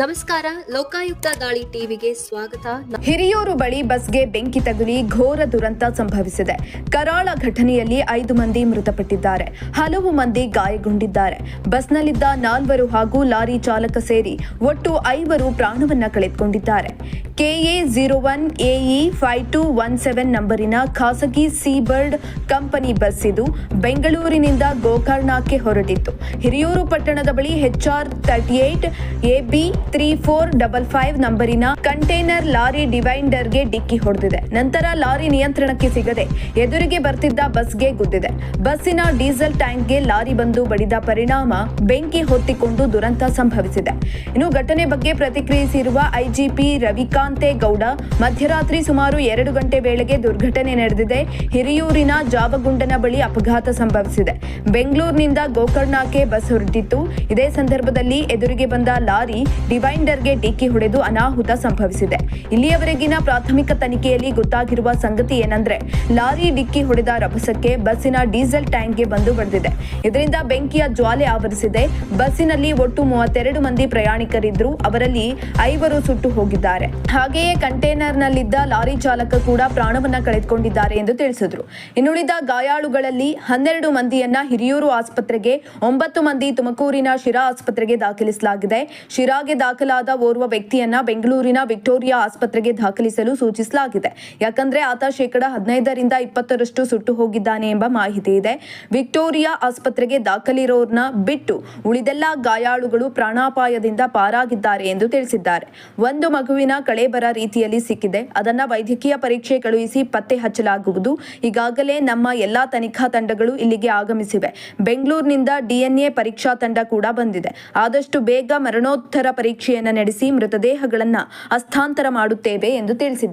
ನಮಸ್ಕಾರ, ಲೋಕಾಯುಕ್ತ ದಾಳಿ ಟಿವಿಗೆ ಸ್ವಾಗತ. ಹಿರಿಯೂರು ಬಳಿ ಬಸ್ಗೆ ಬೆಂಕಿ ತಗುಲಿ ಘೋರ ದುರಂತ ಸಂಭವಿಸಿದೆ. ಕರಾಳ ಘಟನೆಯಲ್ಲಿ ಐದು ಮಂದಿ ಮೃತಪಟ್ಟಿದ್ದಾರೆ. ಹಲವು ಮಂದಿ ಗಾಯಗೊಂಡಿದ್ದಾರೆ. ಬಸ್ನಲ್ಲಿದ್ದ ನಾಲ್ವರು ಹಾಗೂ ಲಾರಿ ಚಾಲಕ ಸೇರಿ ಒಟ್ಟು ಐವರು ಪ್ರಾಣವನ್ನ ಕಳೆದುಕೊಂಡಿದ್ದಾರೆ. K A zero one A E five two one seven ನಂಬರಿನ ಖಾಸಗಿ ಸೀಬರ್ಡ್ ಕಂಪನಿ ಬಸ್ ಇದು ಬೆಂಗಳೂರಿನಿಂದ ಗೋಕರ್ಣಕ್ಕೆ ಹೊರಟಿತ್ತು. ಹಿರಿಯೂರು ಪಟ್ಟಣದ ಬಳಿ H R thirty eight A B three four double five ನಂಬರಿನ container lorry ಡಿವೈಂಡರ್ಗೆ ಡಿಕ್ಕಿ ಹೊಡೆದಿದೆ. ನಂತರ ಲಾರಿ ನಿಯಂತ್ರಣಕ್ಕೆ ಸಿಗದೆ ಎದುರಿಗೆ ಬರ್ತಿದ್ದ ಬಸ್ಗೆ ಗುದ್ದಿದೆ. ಬಸ್ಸಿನ ಡೀಸೆಲ್ ಟ್ಯಾಂಕ್ಗೆ ಲಾರಿ ಬಂದು ಬಡಿದ ಪರಿಣಾಮ ಬೆಂಕಿ ಹೊತ್ತಿಕೊಂಡು ದುರಂತ ಸಂಭವಿಸಿದೆ. ಇನ್ನು ಘಟನೆ ಬಗ್ಗೆ ಪ್ರತಿಕ್ರಿಯಿಸಿರುವ ಐಜಿಪಿ ರವಿಕಾಂತೆ ಗೌಡ ಮಧ್ಯರಾತ್ರಿ ಸುಮಾರು ಎರಡು ಗಂಟೆ ವೇಳೆಗೆ ದುರ್ಘಟನೆ ನಡೆದಿದೆ. ಹಿರಿಯೂರಿನ ಜಾವಗುಂಡನ ಬಳಿ ಅಪಘಾತ ಸಂಭವಿಸಿದೆ. ಬೆಂಗಳೂರಿನಿಂದ ಗೋಕರ್ಣಕ್ಕೆ ಬಸ್ ಹೊರಟಿತ್ತು. ಇದೇ ಸಂದರ್ಭದಲ್ಲಿ ಎದುರಿಗೆ ಬಂದ ಲಾರಿ ಡಿವೈಂಡರ್ಗೆ ಡಿಕ್ಕಿ ಹೊಡೆದು ಅನಾಹುತ ಸಂಭವಿಸಿದೆ. ಇಲ್ಲಿಯವರೆಗಿನ ಪ್ರಾಥಮಿಕ ತನಿಖೆಯಲ್ಲಿ ಗೊತ್ತಾಗಿರುವ ಸಂಗತಿ ಏನಂದ್ರೆ, ಲಾರಿ ಡಿಕ್ಕಿ ಹೊಡೆದ ರಭಸಕ್ಕೆ ಬಸ್ಸಿನ ಡೀಸೆಲ್ ಟ್ಯಾಂಕ್ಗೆ ಬಂದು ಬಡಿದಿದೆ ಇದರಿಂದ ಬೆಂಕಿಯ ಜ್ವಾಲೆ ಆವರಿಸಿದೆ. ಬಸ್ಸಿನಲ್ಲಿ ಒಟ್ಟು ಮೂವತ್ತೆರಡು ಮಂದಿ ಪ್ರಯಾಣಿಕರಿದ್ರು ಅವರಲ್ಲಿ ಐವರು ಸುಟ್ಟು ಹೋಗಿದ್ದಾರೆ. ಹಾಗೆಯೇ ಕಂಟೈನರ್ನಲ್ಲಿದ್ದ ಲಾರಿ ಚಾಲಕ ಕೂಡ ಪ್ರಾಣವನ್ನ ಕಳೆದುಕೊಂಡಿದ್ದಾರೆ ಎಂದು ತಿಳಿಸಿದ್ರು. ಇನ್ನುಳಿದ ಗಾಯಾಳುಗಳಲ್ಲಿ ಹನ್ನೆರಡು ಮಂದಿಯನ್ನ ಹಿರಿಯೂರು ಆಸ್ಪತ್ರೆಗೆ, ಒಂಬತ್ತು ಮಂದಿ ತುಮಕೂರಿನ ಶಿರಾ ಆಸ್ಪತ್ರೆಗೆ ದಾಖಲಿಸಲಾಗಿದೆ. ಶಿರಾಗೆ ದಾಖಲಾದ ಓರ್ವ ವ್ಯಕ್ತಿಯನ್ನ ಬೆಂಗಳೂರಿನ ವಿಕ್ಟೋರಿಯಾ ಆಸ್ಪತ್ರೆಗೆ ದಾಖಲಿಸಲು ಸೂಚಿಸಲಾಗಿದೆ. ಯಾಕಂದ್ರೆ ಆತ ಶೇಕಡ ಹದಿನೈದರಿಂದ ಇಪ್ಪತ್ತರಷ್ಟು ಸುಟ್ಟು ಹೋಗಿದ್ದಾನೆ ಎಂಬ ಮಾಹಿತಿ ಇದೆ. ವಿಕ್ಟೋರಿಯಾ ಆಸ್ಪತ್ರೆಗೆ ದಾಖಲಿರೋರ್ನ ಬಿಟ್ಟು ಉಳಿದೆಲ್ಲ ಗಾಯಾಳುಗಳು ಪ್ರಾಣಾಪಾಯದಿಂದ ಪಾರಾಗಿದ್ದಾರೆ ಎಂದು ತಿಳಿಸಿದ್ದಾರೆ. ಒಂದು ಮಗುವಿನ ಕಳೇಬರ ರೀತಿಯಲ್ಲಿ ಸಿಕ್ಕಿದೆ. ಅದನ್ನ ವೈದ್ಯಕೀಯ ಪರೀಕ್ಷೆ ಕಳುಹಿಸಿ ಪತ್ತೆ ಹಚ್ಚಲಾಗುವುದು. ಈಗಾಗಲೇ ನಮ್ಮ ಎಲ್ಲಾ ತನಿಖಾ ತಂಡಗಳು ಇಲ್ಲಿಗೆ ಆಗಮಿಸಿವೆ. ಬೆಂಗಳೂರಿನಿಂದ ಡಿಎನ್ಎ ಪರೀಕ್ಷಾ ತಂಡ ಕೂಡ ಬಂದಿದೆ. ಆದಷ್ಟು ಬೇಗ ಮರಣೋತ್ತರ ಪರೀಕ್ಷೆಯನ್ನು ನಡೆಸಿ ಮೃತದೇಹಗಳನ್ನು ಹಸ್ತಾಂತರ ಮಾಡುತ್ತೇವೆ ಎಂದು ತಿಳಿಸಿದ್ದಾರೆ